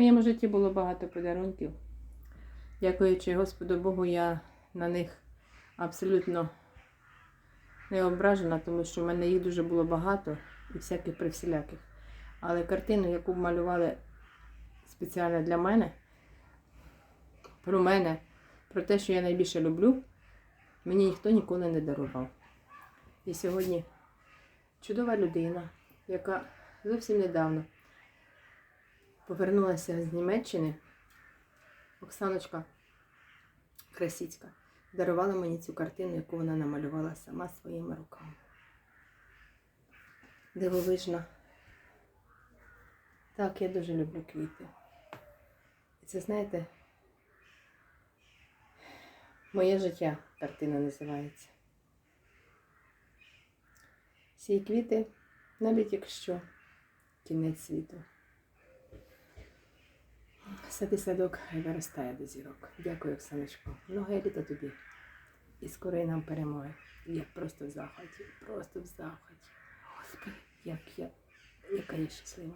моєму житті було багато подарунків. Дякуючи Господу Богу, я на них абсолютно не ображена, тому що в мене їх дуже було багато і всяких привсіляких. Але картину, яку малювали спеціально для мене, про мене, про те, що я найбільше люблю, мені ніхто ніколи не дарував. І сьогодні чудова людина, яка зовсім недавно повернулася з Німеччини, Оксаночка Красіцька, дарувала мені цю картину, яку вона намалювала сама своїми руками. Дивовижна. Так, я дуже люблю квіти. І це, знаєте, моє життя картина називається. Ці квіти, навіть якщо кінець світу. Сади садок виростає до зірок. Дякую, Оксаночко. Много літа тобі. І скорої нам перемоги. Я просто в захваті, просто в захваті. Господи, як я, яка я щаслива.